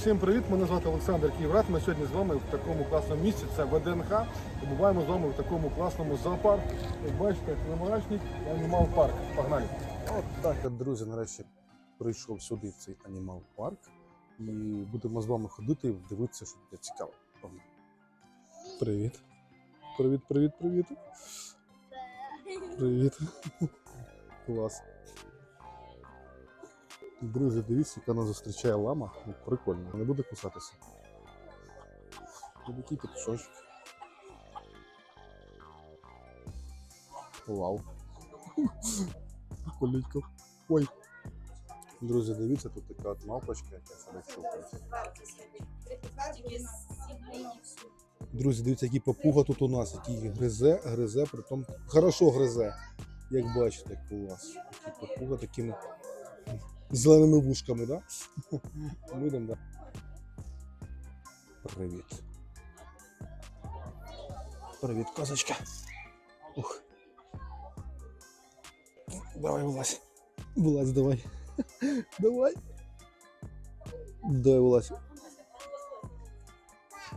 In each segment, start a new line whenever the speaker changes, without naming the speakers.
Всім привіт! Мене звати Олександр Київрат. Ми сьогодні з вами в такому класному місці. Це ВДНХ. Побуваємо з вами в такому класному зоопарку. Як бачите, і Анімал Парк. Погнали!
От так, друзі, нарешті прийшов сюди в цей анімал парк. І будемо з вами ходити, і дивитися, що буде цікаво. Погнали. Привіт. Привіт, привіт, привіт. Привіт. Клас. Друзі, дивіться, яка нас зустрічає лама. Ну, прикольно, не буде кусатися. Такий петушочок. Вау. Прикольненько. Ой. Друзі, дивіться, тут така от мавпочка, яка себе чухається. Друзі, дивіться, який папуга тут у нас, який гризе, гризе, притом хорошо гризе. Як бачите, клас. Такий папуга такими зеленими вушками, да? Людям, да. Привіт. Привіт, козочка. Ух. Давай, вылазь. Вылазь, давай. Давай. Давай, вылазь.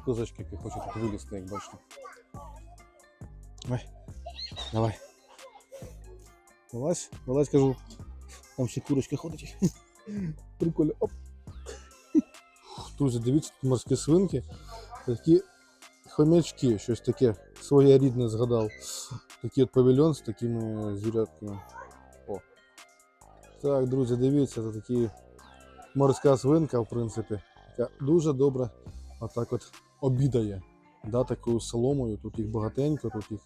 Козочки, які хочуть тут вилізти, як бачите. Давай. Давай. Вилазь, вилазь, кажу. Там ще курочка ходить. Прикольно. Оп. Друзі, дивіться, тут морські свинки. Такі хомячки, щось таке своєрідне згадав. Такий от павільйон з такими звірятками. О. Так, друзі, дивіться, це такі морська свинка, в принципі, яка дуже добре отак от обідає. Да, такою соломою. Тут їх багатенько, тут їх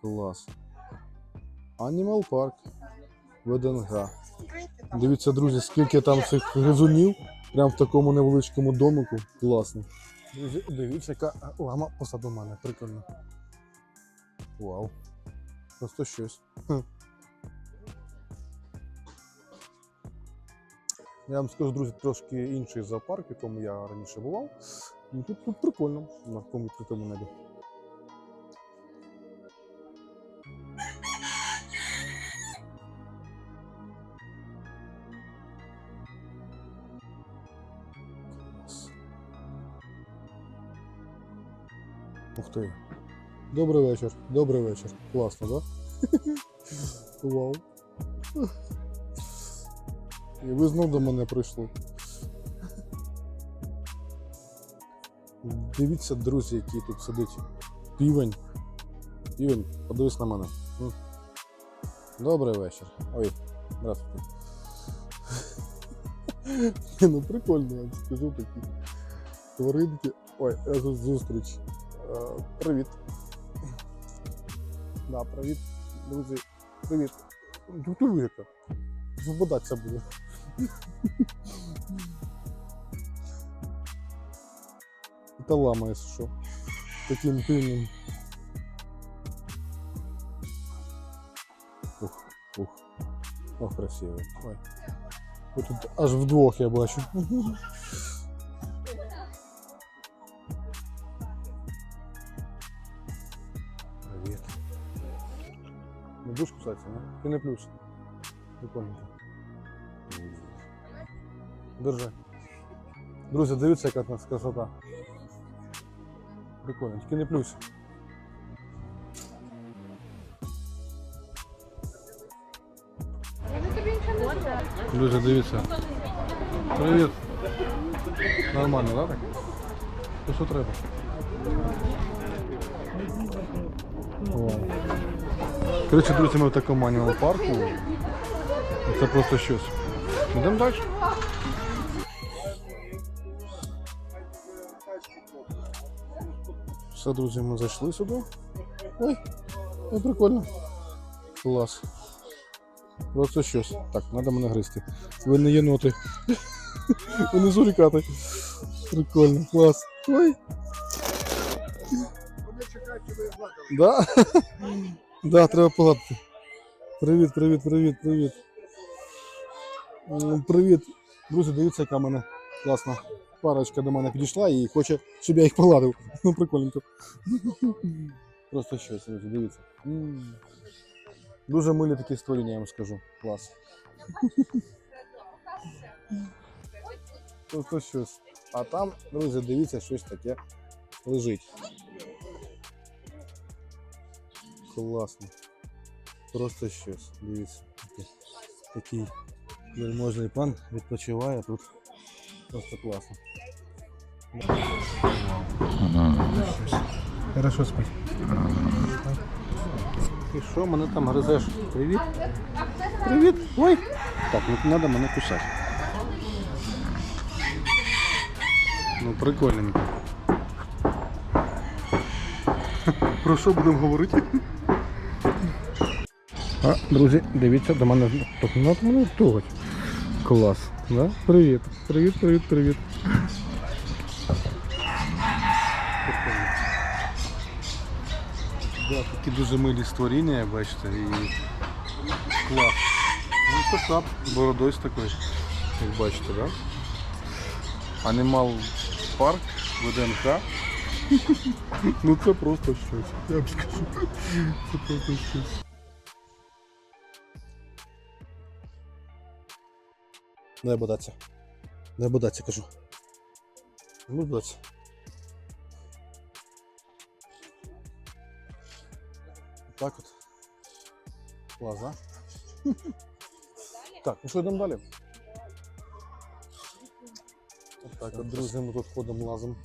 клас. Animal Park. ВДНГ. Дивіться, друзі, скільки там цих гризунів. Прям в такому невеличкому домику. Класно. Друзі, дивіться, яка лама позаду мене. Прикольно. Вау. Просто щось. Хм. Я вам скажу, друзі, трошки інший зоопарк, в якому я раніше бував. Ну, Тут, тут прикольно на такому відкритому небі. Ух ти. Добрий вечір. Добрий вечір. Класно? Да? Вау. І ви знов до мене прийшли. Дивіться, друзі, який тут сидить півень. Півень, подивись на мене. Добрий вечір. Ой, здравствуйте. Ну прикольно, я вам скажу такі тваринки. Ой, зустріч. Е, привіт. Да, привіт, друзі. Привіт. Тут яка. Забодатися буде. Та лама, якщо що. Таким пильним. Ух, ух. Ох, красиво. Ой. Тут аж вдвох я бачу. Не будеш кусатися, не? Ти не плюс. Прикольненько. Держи. Друзі, дивіться, яка нас красота. Прикольно, тільки не плюс. Друзі, дивіться. Привіт. Нормально, да? То що треба? Коротше, друзі, ми в такому анімал парку. Це просто щось. Йдемо далі. Все, друзі, ми зайшли сюди. Ой, ой, прикольно. Клас. Просто щось. Так, треба мене гризти. Ви не єноти. Ви не зурікати. Прикольно, клас. Ой. Да? Да, треба погладити. Привіт, привіт, привіт, привіт. М, Привіт. Друзі, дивіться, яка в мене класна парочка до мене підійшла і хоче, щоб я їх погладив. Ну, прикольненько. Просто щось, друзі, дивіться. М. Дуже милі такі створіння, я вам скажу. Клас. Просто щось. А там, друзі, дивіться, щось таке лежить. Класно. Просто щось. Дивіться. Такий, такий вельможний пан відпочиває тут. Просто класно. Хорошо спать. І що мене там гризеш? Привіт. Привіт. Ой. Так, не треба мене кусати. Ну, прикольненько. Про що будемо говорити? А, друзі, дивіться, до мене так не мене трогать. Клас. Да? Привіт. Привіт, привіт, привіт. Да, такі дуже милі створіння, бачите, і клас. Ну, бородою з такою, як бачите, да? Анімал парк ВДНХ. Ну це просто щось. Я б скажу. Це просто щось. Дай бодаться. Дай бодаться, кажу. Ну, бодаться. Так от. Клас, да? Так, ну що йдемо далі? От так, от, друзі, ми тут ходимо лазом.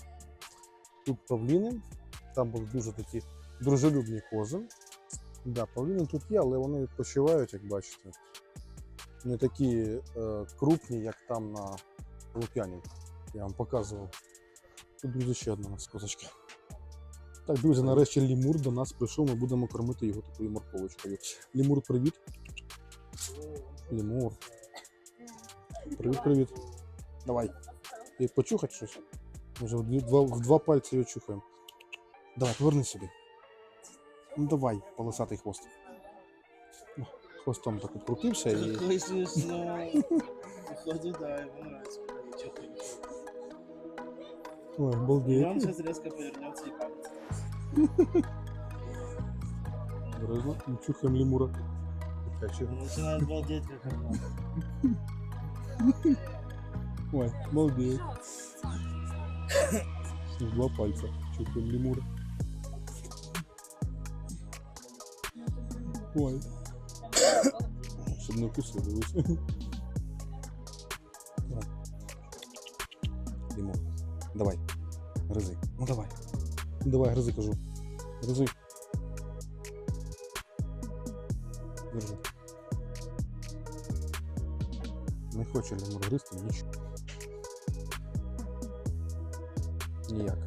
Тут павліни. Там були дуже такі дружелюбні кози. Да, павліни тут є, але вони відпочивають, як бачите. Не такі е, крупні, як там на Лук'яні. Я вам показував. Тут, друзі, ще одна у нас козочка. Так, друзі, нарешті лімур до нас прийшов, ми будемо кормити його такою морковочкою. Лімур, привіт. Лімур. Привіт, привіт. Давай. І почухать щось. Ми вже в два, в два пальці його чухаємо. Давай, поверни сюди. Ну давай, полосатий хвост. Ну, Хвостом так відкрутився і.
Какой смешной. Походу, да, ему нравится. Чё-то.
Ой,
И он
обалдеть.
сейчас резко повернется и палец.
Бережно. Ми чухаємо лімура. Так, чи-
Он начинает балдеть, как она.
Ой, обалдеть. Два пальця. Чухаємо лімура. Ой. Щоб не вкусив, дивись. Давай. Гризи. Ну давай. Давай, гризи, кажу. Гризи. Держи. Не хоче лімур гризти нічого. Ніяк.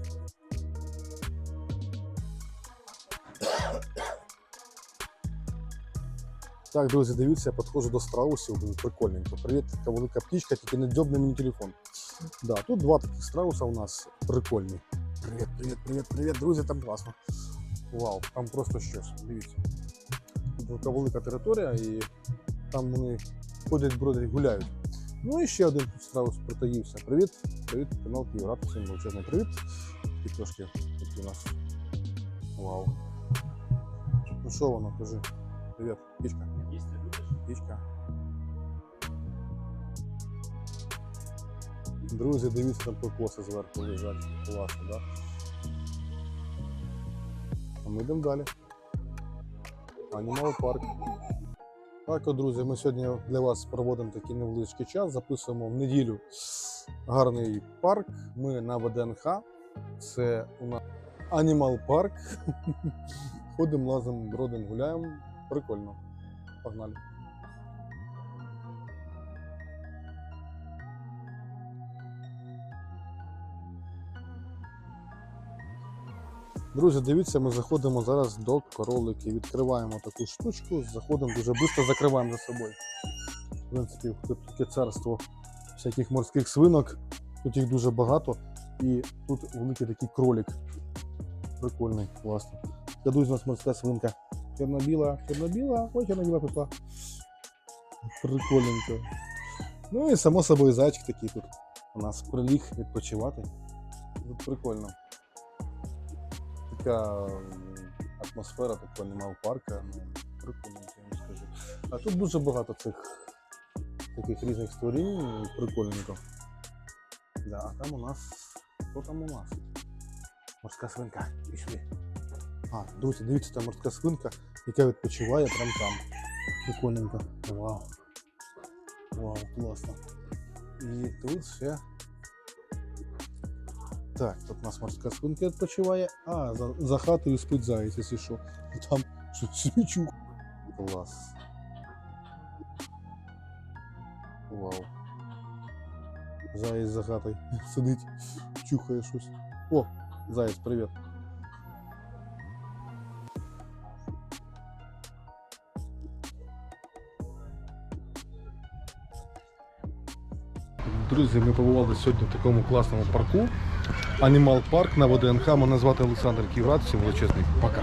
Так, друзі, дивіться, я підходжу до страусів, блін, прикольненько. Привіт, така велика птічка, тільки не дзьобни мені телефон. Да, тут два таких страуса у нас прикольні. Привіт, привіт, привіт, привіт, друзі, там класно. Вау, там просто щось. Дивіться. Тут така велика територія і там вони ходять, бродять, гуляють. Ну і ще один тут страус притаївся. Привіт, привіт, канал Київрат, всім величезний привіт. І трошки такі у нас. Вау. Ну що воно, кажи. Привіт, птічка. Птічка. Друзі, дивіться, там кокоси зверху лежать. Класно, да? А ми йдемо далі. Анімал парк. Так, от, друзі, ми сьогодні для вас проводимо такий невеличкий час, записуємо в неділю гарний парк. Ми на ВДНХ. Це у нас Анімал парк. Ходимо, лазимо, бродимо, гуляємо. Прикольно. Погнали. Друзі, дивіться, ми заходимо зараз до королики. Відкриваємо таку штучку, заходимо дуже швидко, закриваємо за собою. В принципі, тут таке царство всяких морських свинок. Тут їх дуже багато. І тут великий такий кролик. Прикольний, класний. Я друзі, у нас морська свинка. Чорно-біла, чорно-біла, ой, чорно-біла пішла. Прикольненько. Ну і само собою зайчик такий тут у нас приліг відпочивати. Тут прикольно. Така атмосфера такого немає парка. Ну, прикольненько, я вам скажу. А тут дуже багато цих таких різних створінь, прикольненько. Да, а там у нас. Що там у нас? Морська свинка. Пішли. А, друзі, дивіться, там морська свинка, яка відпочиває прямо там. Прикольненько. Вау. Вау, класно. І тут ще. Так, тут у нас морська свинка відпочиває, а за, за хатою спить заяць, якщо що. Там щось смічу. Клас. Вау. Заєць за хатою сидить, чухає щось. О, заєць, привіт.
Друзі, ми побували сьогодні в такому класному парку. Анімал парк на ВДНХ. Мене звати Олександр Ківрат. Всім величезний пока.